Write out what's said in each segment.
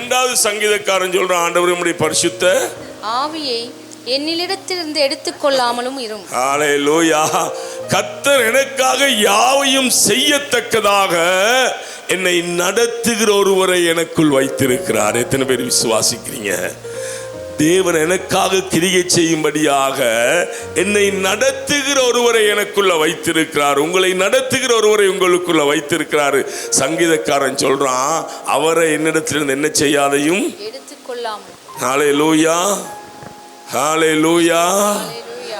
ரெண்டாவது சங்கீதக்காரன் சொல்றான் ஆண்டவர் நம்முடைய பரிசுத்த ஆவியை என்னிடத்திலிருந்து எடுத்துக்கொள்ளாமலும் இரும். ஹalleluya. கர்த்தர் எனக்காக யாவையும் செய்யத்தக்கதாக என்னை நடத்துகிற ஒருவரை எனக்குள் வைத்திருக்கிறார். எத்தனை பேர் விசுவாசிக்கிறீங்க? தேவன் எனக்காக கிரியை செய்யும்படியாக என்னை நடத்துகிற ஒருவரை எனக்குள்ள வைத்திருக்கிறார். உங்களை நடத்துகிற ஒருவரை உங்களுக்குள்ள வைத்திருக்கிறார். சங்கீதக்காரன் சொல்றான் அவரை என்னிடத்திலிருந்து என்ன செய்யாதையும் ஹாலே லூயா ஹாலே லூயா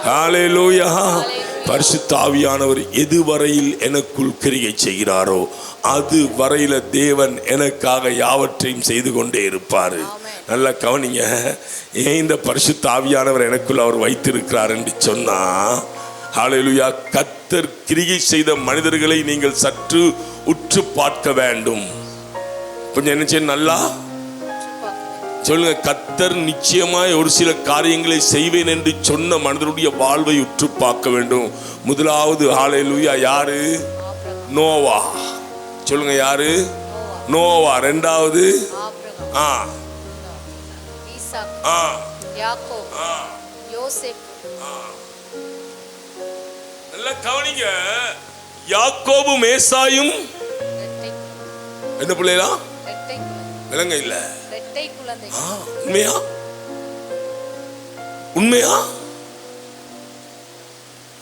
ஹாலே லூயா பரிசுத்த ஆவியானவர் எதுவரையில் எனக்குள் கிரியை செய்கிறாரோ அது வரையில தேவன் எனக்காக யாவற்றையும் செய்து கொண்டே இருப்பார். நல்லா கவனிங்க. ஏன் இந்த பரிசுத்த ஆவியானவர் எனக்குள் அவர் வைத்திருக்கிறார் என்று சொன்னா ஹalleluya கத்தர் கிரியை செய்த மனிதர்களை நீங்கள் சற்று உற்று பார்க்க வேண்டும். கொஞ்சம் என்ன செய்யணும் நல்லா சொல்லுங்க கத்தர் நிச்சயமாய் ஒரு சில காரியங்களை செய்வேன் என்று சொன்ன மனிதனுடைய வாழ்வை உற்று பார்க்க வேண்டும். முதலாவது ஹalleluya யாரு? நோவா. சொல்லுங்க யாரு? நோவா. ரெண்டாவது? ஆ. ஆ. யாக்கோப் ஆ. நல்லா கவனிங்க. ஏசாயும் ரெட்டை என்ன பிள்ளைகளா? விலங்க இல்ல. உண்மையா? உண்மையா?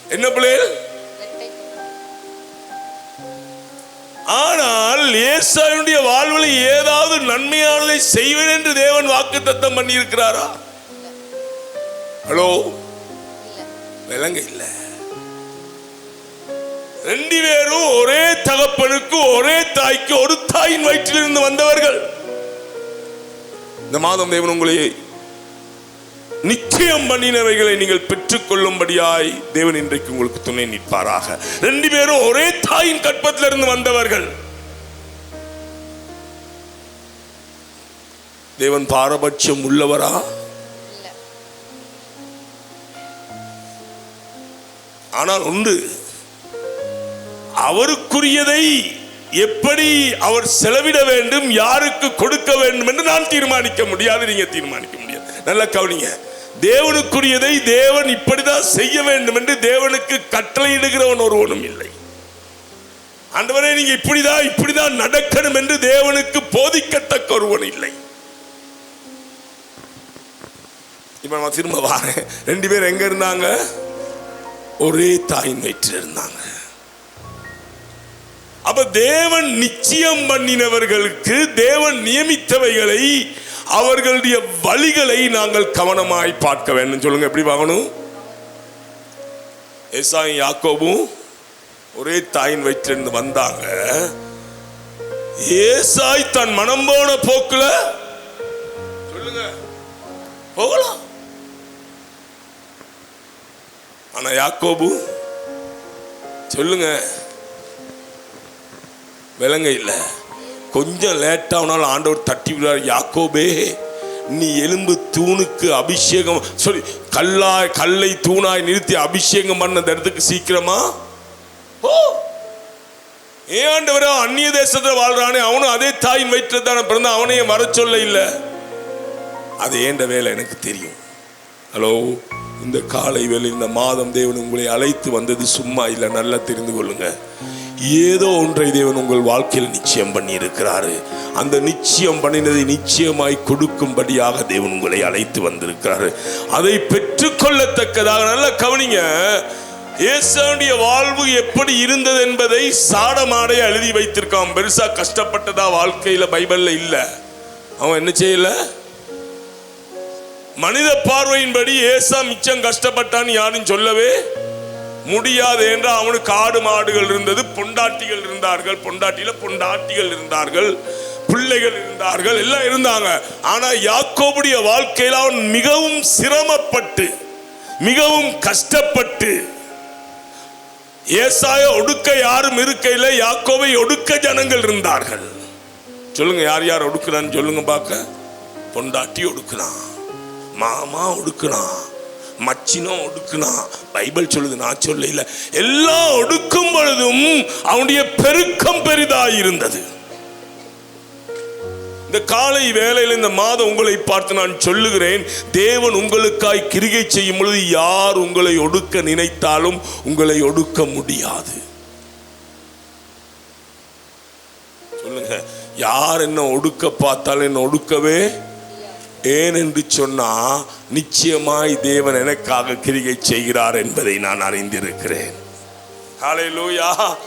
என்ன பிள்ளைகள் ஆனால் ஏசாயுடைய வாழ்வில் ஏதாவது நன்மையானதை செய்வேன் என்று தேவன் வாக்கு தத்தம் பண்ணி இருக்கிறாரா ஹலோ? விலங்க இல்ல. ரெண்டு பேரும் ஒரே தகப்பனுக்கு ஒரே தாய்க்கு ஒரு தாயின் வயிற்றிலிருந்து வந்தவர்கள். இந்த மாதம் தேவன் உங்களை நிச்சயம் பண்ணினவைகளை நீங்கள் பெற்றுக்கொள்ளும்படியாய் தேவன் இன்றைக்கு உங்களுக்கு துணை நிற்பாராக. ரெண்டு பேரும் ஒரே தாயின் கற்பத்திலிருந்து வந்தவர்கள். தேவன் பாரபட்சம் உள்ளவரா? ஆனால் உண்டு. அவருக்குரியதை எப்படி அவர் செலவிட வேண்டும் யாருக்கு கொடுக்க வேண்டும் என்று நான் தீர்மானிக்க முடியாது நீங்க தீர்மானிக்க முடியாது. நல்லா கவனிங்க. தேவனுக்குரியதை தேவன் இப்படிதான் செய்ய வேண்டும் என்று தேவனுக்கு கட்டளையிடுகிறவன் ஒருவனும் இல்லை. ஆண்டவரே நீங்க இப்படிதான் இப்படிதான் நடக்கணும் என்று தேவனுக்கு போதிக்கத்தக்க ஒருவன் இல்லை. இப்ப நான் திரும்ப வாரேன். ரெண்டு பேர் எங்க இருந்தாங்க? ஒரே தாயின் வயிற்றில் இருந்தாங்க. அப்ப தேவன் நிச்சயம் பண்ணினவர்களுக்கு தேவன் நியமித்தவைகளை அவர்களுடைய வழிகளை நாங்கள் கவனமாய் பார்க்க வேண்டும். சொல்லுங்க எப்படி பார்க்கணும்? ஏசாயும் யாக்கோபும் ஒரே தாயின் வயிற்றிலிருந்து வந்தாங்க. ஏசாய் தன் மனம் போன போக்குல சொல்லுங்க போகலாம். ஆனா யாக்கோபு சொல்லுங்க விலங்க இல்லை. கொஞ்சம் லேட்டாகனாலும் ஆண்டவர் தட்டி விடுவார் யாக்கோபே நீ எலும்பு தூணுக்கு அபிஷேகம் சொல்லி கல்லாய் கல்லை தூணாய் நிறுத்தி அபிஷேகம் பண்ண இடத்துக்கு சீக்கிரமா? ஓ ஏன் ஆண்டவரே அந்நிய தேசத்தில் வாழ்றானே? அவனும் அதே தாயின் வயிற்றுல தானே பிறந்தான். அவனையும் வர சொல்ல இல்லை. அது ஏண்ட வேலை எனக்கு தெரியும். ஹலோ இந்த காலை வேலை இந்த மாதம் தேவன் உங்களை அழைத்து வந்தது சும்மா இல்லை. நல்லா தெரிந்து கொள்ளுங்கள் ஏதோ ஒன்றை தேவன் உங்கள் வாழ்க்கையில் நிச்சயம் பண்ணி இருக்கிறாரு அந்த நிச்சயம் பண்ணினதை நிச்சயமாய் கொடுக்கும்படியாக தேவன் உங்களை அழைத்து வந்திருக்கிறாரு. அதை பெற்றுக்கொள்ளத்தக்கதாக நல்லா கவனிங்க. இயேசுடைய வாழ்வு எப்படி இருந்தது என்பதை சாடமாடைய எழுதி வைத்திருக்கான். பெருசா கஷ்டப்பட்டதா வாழ்க்கையில பைபிள்ல இல்ல. அவன் என்ன செய்யல? மனித பார்வையின்படி ஏசா மிச்சம் கஷ்டப்பட்டான்னு யாரும் சொல்லவே முடியாது என்று அவனுக்கு ஆடு மாடுகள் இருந்தது பொண்டாட்டிகள் இருந்தார்கள் பொண்டாட்டியில பொண்டாட்டிகள் இருந்தார்கள் பிள்ளைகள் இருந்தார்கள் எல்லாம் இருந்தாங்க. ஆனா யாக்கோபுடைய வாழ்க்கையில் அவன் மிகவும் சிரமப்பட்டு மிகவும் கஷ்டப்பட்டு ஏசாய ஒடுக்க யாரும் இருக்கையில் யாக்கோவை ஒடுக்க ஜனங்கள் இருந்தார்கள். சொல்லுங்க யார் யார் ஒடுக்குறான்னு சொல்லுங்க பார்க்க. பொண்டாட்டி ஒடுக்குறான் மாமா ஒடுக்குனான் மச்சினம் ஒடுக்குனா? பைபிள் சொல்லுது நான் சொல்ல எல்லாம் ஒடுக்கும் பொழுதும் அவனுடைய பெருக்கம் பெரிதாக இருந்தது. இந்த காலை வேலையில் இந்த மாதம் உங்களை பார்த்து நான் சொல்லுகிறேன் தேவன் உங்களுக்காய் கிரிகை செய்யும் பொழுது யார் உங்களை ஒடுக்க நினைத்தாலும் உங்களை ஒடுக்க முடியாது. சொல்லுங்க யார் என்ன ஒடுக்க பார்த்தாலும் என்ன ஒடுக்கவே ஏன் என்று சொன்னா நிச்சயமாய் தேவன் எனக்காக கிரிகை செய்கிறார் என்பதை நான் அறிந்திருக்கிறேன். ஹalleluya